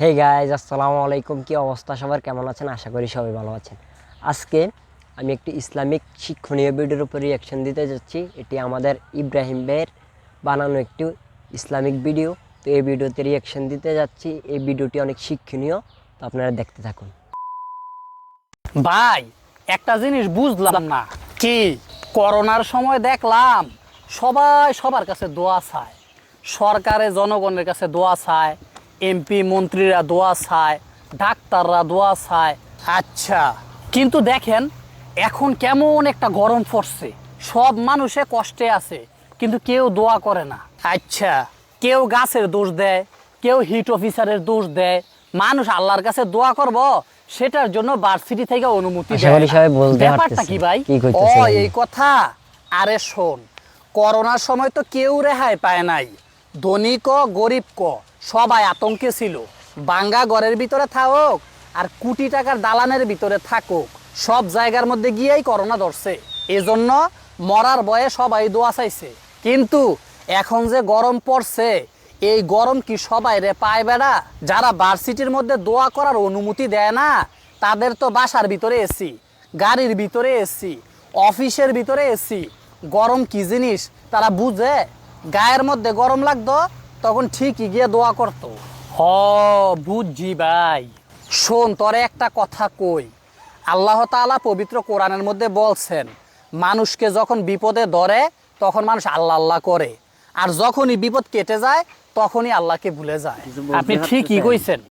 Hey guys আসসালামু আলাইকুম। কি অবস্থা সবার? কেমন আছেন? আশা করি সবাই ভালো আছেন। আজকে আমি একটি ইসলামিক শিক্ষণীয় ভিডিওর উপর রিয়াকশন দিতে যাচ্ছি। এটি আমাদের ইব্রাহিম ভাইয়ের বানানো একটি ইসলামিক ভিডিও। তো এই ভিডিওতে রিয়াকশন দিতে যাচ্ছি। এই ভিডিওটি অনেক শিক্ষণীয়। তো আপনারা দেখতে থাকুন। ভাই, একটা জিনিস বুঝলাম না। কি? করোনার সময় দেখলাম সবাই সবার কাছে দোয়া চায়। সরকারে জনগণের কাছে দোয়া চায়। এমপি মন্ত্রীরা দোয়া চায় ডাক্তাররা দোয়া চায়। আচ্ছা। কিন্তু দেখেন এখন কেমন একটা গরম পড়ছে। সব মানুষে কষ্টে আছে কিন্তু কেউ দোয়া করে না। আচ্ছা। কেউ গাছের দোষ দেয় কেউ হিট অফিসারের দোষ দেয়। মানুষ আল্লাহর কাছে দোয়া করব সেটার জন্য ভার্সিটি থেকে অনুমতি ব্যাপারটা কি ভাই? ও এই কথা। আরে শোন করোনার সময় তো কেউ রেহাই পায় নাই। ধনী ক গরিব ক সবাই আতঙ্কে ছিল। বাঙ্গা ঘরের ভিতরে থাকুক আর কোটি টাকার দালানের ভিতরে থাকুক, সব জায়গার মধ্যে গিয়েই করোনা ধরছে। এজন্য মরার বয়ে সবাই দোয়া চাইছে। কিন্তু এখন যে গরম পড়ছে, এই গরম কি সবাই রে পায় বেড়া? যারা ভার্সিটির মধ্যে দোয়া করার অনুমতি দেয় না, তাদের তো বাসার ভিতরে এসি গাড়ির ভিতরে এসি অফিসের ভিতরে এসি গরম কি জিনিস? তারা বুঝে? গায়ের মধ্যে গরম লাগতো তখন ঠিকই গিয়ে দোয়া করতো। হ বুঝি ভাই। শোন তোরে একটা কথা কই। আল্লাহ তালা পবিত্র কোরআনের মধ্যে বলছেন মানুষকে যখন বিপদে ধরে তখন মানুষ আল্লাহ আল্লাহ করে। আর যখনই বিপদ কেটে যায় তখনই আল্লাহকে ভুলে যায়। আপনি ঠিকই কইছেন।